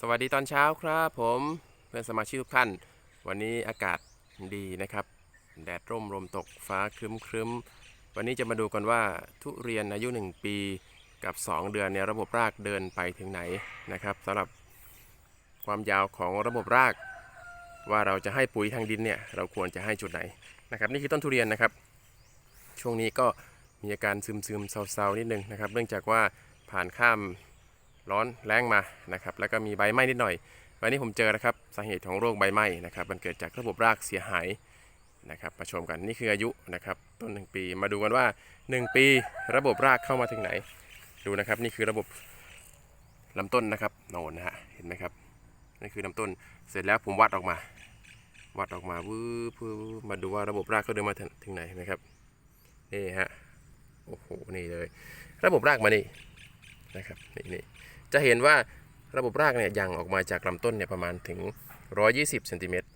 สวัสดีตอนเช้าครับผมเพื่อนสมาชิกทุกท่าน วันนี้อากาศดีนะครับ แดดร่มลมตกฟ้าครึ้มครึ้มวันนี้จะมาดูกันว่าทุเรียนอายุ 1 ปีกับ 2 เดือนเนี่ยระบบรากเดินไปถึงไหนนะครับสำหรับความยาวของระบบราก ว่าเราจะให้ปุ๋ยทางดินเนี่ยเราควรจะให้จุดไหนนะครับ นี่คือต้นทุเรียนนะครับ ช่วงนี้ก็มีอาการซึมซึมๆเศร้าๆนิดนึงนะครับ เนื่องจากว่าผ่านข้าม ร้อนแรงมานะครับแล้วก็มีใบไหม้นิดหน่อย วันนี้ผมเจอนะครับสาเหตุของโรคใบไหม้นะครับมันเกิดจากระบบรากเสียหายนะครับมาชมกันนี่คืออายุนะครับต้น1ปีมาดูกันว่า 1 ปีระบบรากเข้ามาถึงไหน ดูนะครับนี่คือระบบลำต้นนะครับโนนนะฮะเห็นไหมครับนี่คือลำต้นเสร็จแล้วผมวัดออกมา วัดออกมาวืบวืบมาดูว่าระบบรากเขาเดินมาถึงถึงไหนนะครับนี่ฮะโอ้โหนี่เลย ระบบรากมานี่นะครับนี่นี่ จะเห็นว่าระบบรากเนี่ยยังออกมาจากลำต้นเนี่ยประมาณถึง 120เซนติเมตร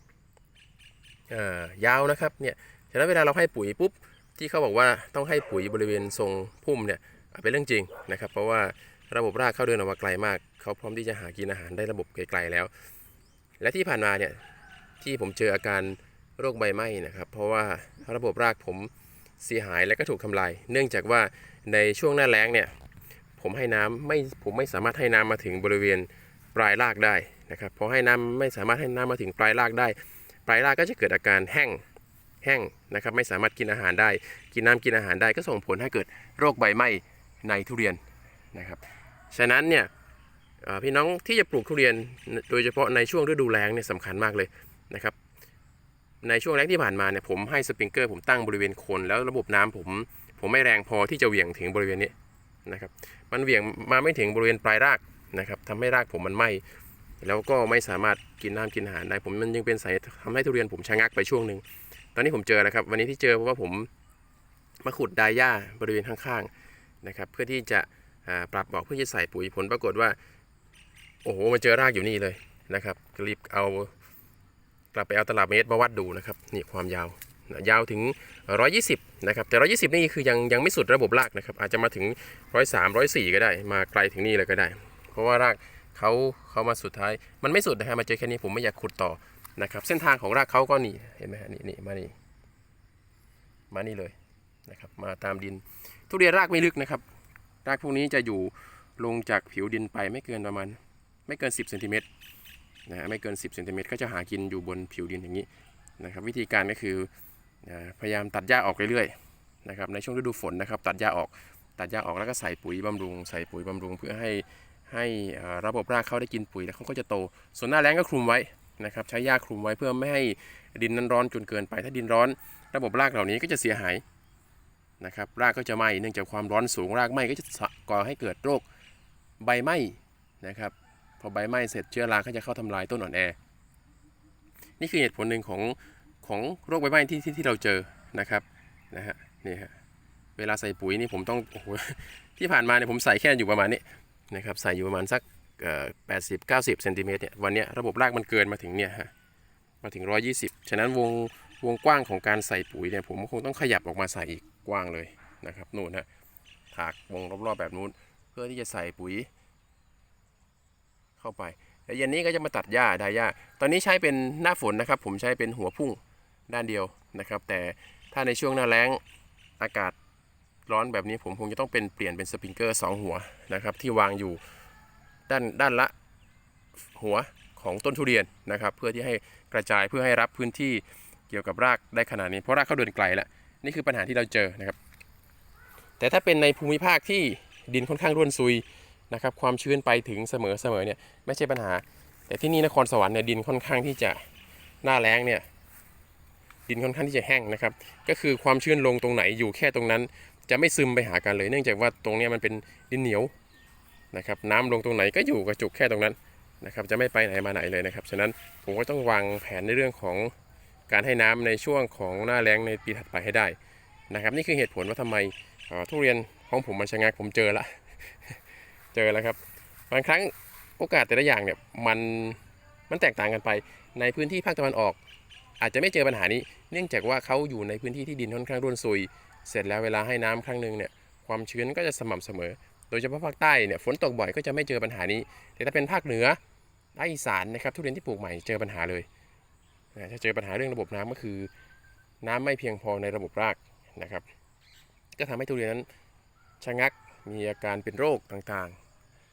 อ่ายาวนะครับเนี่ยฉะนั้นเวลาเราให้ปุ๋ยปุ๊บที่เขาบอกว่าต้องให้ปุ๋ยบริเวณทรงพุ่มเนี่ยเป็นเรื่องจริงนะครับ เพราะว่าระบบรากเขาเดินออกมาไกลมาก เขาพร้อมที่จะหากินอาหารได้ระบบไกลๆแล้ว และที่ผ่านมาเนี่ยที่ผมเจออาการโรคใบไหม้นะครับ เพราะว่าระบบรากผมเสียหายและก็ถูกทำลาย เนื่องจากว่าในช่วงหน้าแล้งเนี่ย ผมให้น้ำไม่ผมไม่สามารถให้น้ำมาถึงบริเวณปลายรากได้นะครับพอให้น้ำไม่สามารถให้น้ำมาถึงปลายรากได้ ปลายรากก็จะเกิดอาการแห้งแห้งนะครับไม่สามารถกินอาหารได้ กินน้ำกินอาหารได้ก็ส่งผลให้เกิดโรคใบไหม้ในทุเรียนนะครับฉะนั้นเนี่ยพี่น้องที่จะปลูกทุเรียนโดยเฉพาะในช่วงฤดูแล้งเนี่ยสำคัญมากเลยนะครับในช่วงแล้งที่ผ่านมาเนี่ยผมให้สปริงเกอร์ผมตั้งบริเวณโคนแล้วระบบน้ำผมผมไม่แรงพอที่จะเหวี่ยงถึงบริเวณนี้นะครับ มันเหวี่ยงมาไม่ถึงบริเวณปลายรากนะครับทำให้รากผมมันไหม้แล้วก็ไม่สามารถกินน้ำกินอาหารได้ผมมันยังเป็นสาเหตุทำให้ทุเรียนผมชะงักไปช่วงหนึ่งตอนนี้ผมเจอแล้วครับ วันนี้ที่เจอเพราะว่าผมมาขุดดายหญ้าบริเวณข้างๆนะครับเพื่อที่จะปรับบอกเพื่อจะใส่ปุ๋ยผลปรากฏว่า โอ้โหมาเจอรากอยู่นี่เลยนะครับก็รีบเอากลับไปเอาตลับเมตรมาวัดดูนะครับนี่ความยาว ยาวถึง 120 นะครับ แต่ 120 นี่คือยังยังไม่สุดระบบรากนะครับ อาจจะมาถึง 103 104 ก็ได้ มาไกลถึงนี่เลยก็ได้ เพราะว่ารากเขาเขามาสุดท้าย มันไม่สุดนะฮะมาเจอแค่นี้ผมไม่อยากขุดต่อนะครับ เส้นทางของรากเขาก็นี่ เห็นไหมฮะนี่นี่มานี่มานี่เลยนะครับ มาตามดิน ทุเรียนรากไม่ลึกนะครับ รากพวกนี้จะอยู่ลงจากผิวดินไปไม่เกินประมาณไม่เกิน 10เซนติเมตรนะฮะไม่เกิน 10เซนติเมตรก็จะหากินอยู่บนผิวดินอย่างนี้นะครับ วิธีการก็คือ พยายามตัดหญ้าออกเรื่อยๆนะครับในช่วงฤดูฝนนะครับตัดหญ้าออกตัดหญ้าออกแล้วก็ใส่ปุ๋ยบำรุง ใส่ปุ๋ยบำรุง เพื่อให้ให้ระบบรากเขาได้กินปุ๋ยแล้วเขาก็จะโต ส่วนหน้าแล้งก็คลุมไว้นะครับใช้หญ้าคลุมไว้เพื่อไม่ให้ดินนั้นร้อนจนเกินไป ถ้าดินร้อน ระบบรากเหล่านี้ก็จะเสียหายนะครับรากก็จะไหม้เนื่องจากความร้อนสูงรากไหม้ก็จะก่อให้เกิดโรคใบไหม้นะครับพอใบไหม้เสร็จเชื้อราก็จะเข้าทำลายต้นอ่อนแอ นี่คือเหตุผลหนึ่งของ ของโรคใบไม้ที่ที่เราเจอนะครับนะฮะนี่ฮะเวลาใส่ปุ๋ยนี่ผมต้องโอ้โหที่ผ่านมาเนี่ยผมใส่แค่อยู่ประมาณนี้นะครับใส่อยู่ประมาณสักแปดสิบเก้าสิบเซนติเมตรเนี่ยวันนี้ระบบรากมันเกินมาถึงเนี่ยฮะมาถึงร้อยี่สิบฉะนั้นวงวงกว้างของการใส่ปุ๋ยเนี่ยผมคงต้องขยับออกมาใส่อีกกว้างเลยนะครับนู่นฮะถากวงรอบๆแบบนู้น เพื่อที่จะใส่ปุ๋ย เข้าไปแล้วเย็นนี้ก็จะมาตัดหญ้าไดายหญ้า ตอนนี้ใช้เป็นหน้าฝนนะครับ ผมใช้เป็นหัวพุ่ง ด้านเดียวนะครับ แต่ถ้าในช่วงหน้าแล้งอากาศร้อนแบบนี้ผมคงจะต้องเป็นเปลี่ยนเป็นสปริงเกอร์สองหัวนะครับ ที่วางอยู่ด้านด้านละหัวของต้นทุเรียนนะครับ เพื่อที่ให้กระจายเพื่อให้รับพื้นที่เกี่ยวกับรากได้ขนาดนี้เพราะรากเขาเดินไกลแล้วนี่คือปัญหาที่เราเจอนะครับ แต่ถ้าเป็นในภูมิภาคที่ดินค่อนข้างร่วนซุยนะครับ ความชื้นไปถึงเสมอเสมอเนี่ยไม่ใช่ปัญหา แต่ที่นี่นครสวรรค์เนี่ยดินค่อนข้างที่จะหน้าแล้งเนี่ย ดินค่อนข้างที่จะแห้งนะครับ ก็คือความชื้นลงตรงไหนอยู่แค่ตรงนั้น จะไม่ซึมไปหากันเลย เนื่องจากว่าตรงนี้มันเป็นดินเหนียวนะครับน้ำลงตรงไหนก็อยู่กระจุกแค่ตรงนั้นนะครับ จะไม่ไปไหนมาไหนเลยนะครับ ฉะนั้นผมก็ต้องวางแผนในเรื่องของการให้น้ำในช่วงของหน้าแล้งในปีถัดไปให้ได้นะครับ นี่คือเหตุผลว่าทำไมทุเรียนของผมมันชะงักผมเจอละเจอแล้วครับบางครั้งโอกาสแต่ละอย่างเนี่ยมันมันแตกต่างกันไปในพื้นที่ภาคตะวันออก อาจจะไม่เจอปัญหานี้ เนื่องจากว่าเขาอยู่ในพื้นที่ที่ดินค่อนข้างร่วนซุย เสร็จแล้วเวลาให้น้ำครั้งหนึ่งเนี่ยความชื้นก็จะสม่ำเสมอ โดยเฉพาะภาคใต้เนี่ยฝนตกบ่อยก็จะไม่เจอปัญหานี้ แต่ถ้าเป็นภาคเหนือภาคอีสานนะครับทุเรียนที่ปลูกใหม่เจอปัญหาเลยนะถ้าเจอปัญหาเรื่องระบบน้ำก็คือ น้ำไม่เพียงพอในระบบรากนะครับ ก็ทำให้ทุเรียนนั้นชะงักมีอาการเป็นโรคต่าง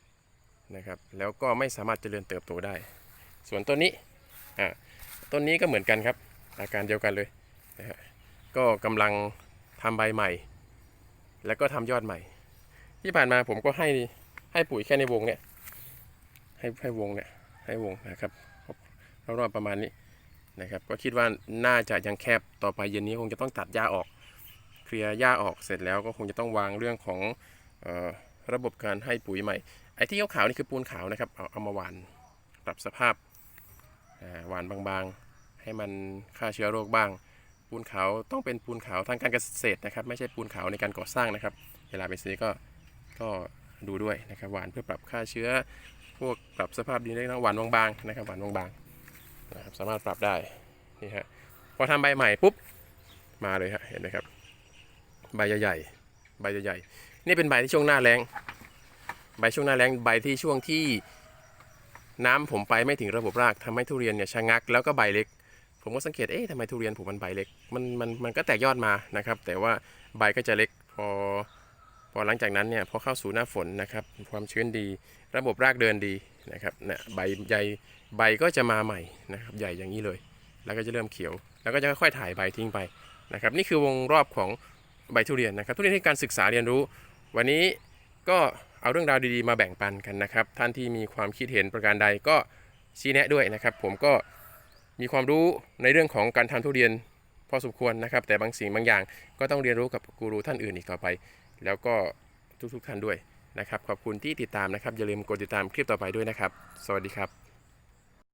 ๆนะครับ แล้วก็ไม่สามารถเจริญเติบโตได้ ส่วนต้นนี้อ่า ต้นนี้ก็เหมือนกันครับ อาการเดียวกันเลยนะฮะก็กำลังทำใบใหม่ แล้วก็ทำยอดใหม่ ที่ผ่านมาผมก็ให้ให้ปุ๋ยแค่ในวงเนี่ย ให้ให้วงเนี่ยให้วงนะครับรอบๆประมาณนี้นะครับ ก็คิดว่าน่าจะยังแคบต่อไปเย็นนี้คงจะต้องตัดหญ้าออก เคลียร์หญ้าออกเสร็จแล้วก็คงจะต้องวางเรื่องของออระบบการให้ปุ๋ยใหม่ไอ้ที่ขาวๆนี่คือปูนขาวนะครับเอาเอามาหวานปรับสภาพ หวานบางๆ ให้มันฆ่าเชื้อโรคบ้าง ปูนขาวต้องเป็นปูนขาวทางการเกษตรนะครับ ไม่ใช่ปูนขาวในการก่อสร้างนะครับ เวลาไปซื้อก็ก็ดูด้วยนะครับ หวานเพื่อปรับฆ่าเชื้อ พวกปรับสภาพดินได้นะหวานบางๆนะครับหวานบางๆนะครับสามารถปรับได้นี่ฮะพอทำใบใหม่ปุ๊บมาเลยฮะเห็นไหมครับ ใบใหญ่ๆใบใหญ่ๆนี่เป็นใบที่ช่วงหน้าแรงใบช่วงหน้าแรงใบที่ช่วงที่ น้ำผมไปไม่ถึงระบบรากทำให้ทุเรียนเนี่ยชะงักแล้วก็ใบเล็ก ผมก็สังเกตเอ๊ะทำไมทุเรียนผมมันใบเล็กมันมันมันก็แตกยอดมานะครับ แต่ว่าใบก็จะเล็กพอพอหลังจากนั้นเนี่ยพอเข้าสู่หน้าฝนนะครับ ความชื้นดี ระบบรากเดินดีนะครับเนี่ยใบใหญ่ใบก็จะมาใหม่นะครับใหญ่อย่างนี้เลย แล้วก็จะเริ่มเขียว แล้วก็จะค่อยๆถ่ายใบทิ้งไปนะครับ นี่คือวงรอบของใบทุเรียนนะครับ ทุเรียนที่การศึกษาเรียนรู้ วันนี้ก็ เอาเรื่องราวดีๆมาแบ่งปันกันนะครับ ท่านที่มีความคิดเห็นประการใดก็ชี้แนะด้วยนะครับ ผมก็มีความรู้ในเรื่องของการทำทุเรียนพอสมควรนะครับ แต่บางสิ่งบางอย่างก็ต้องเรียนรู้กับกูรูท่านอื่นอีกต่อไป แล้วก็ทุกๆท่านด้วยนะครับ ขอบคุณที่ติดตามนะครับ อย่าลืมกดติดตามคลิปต่อไปด้วยนะครับ สวัสดีครับ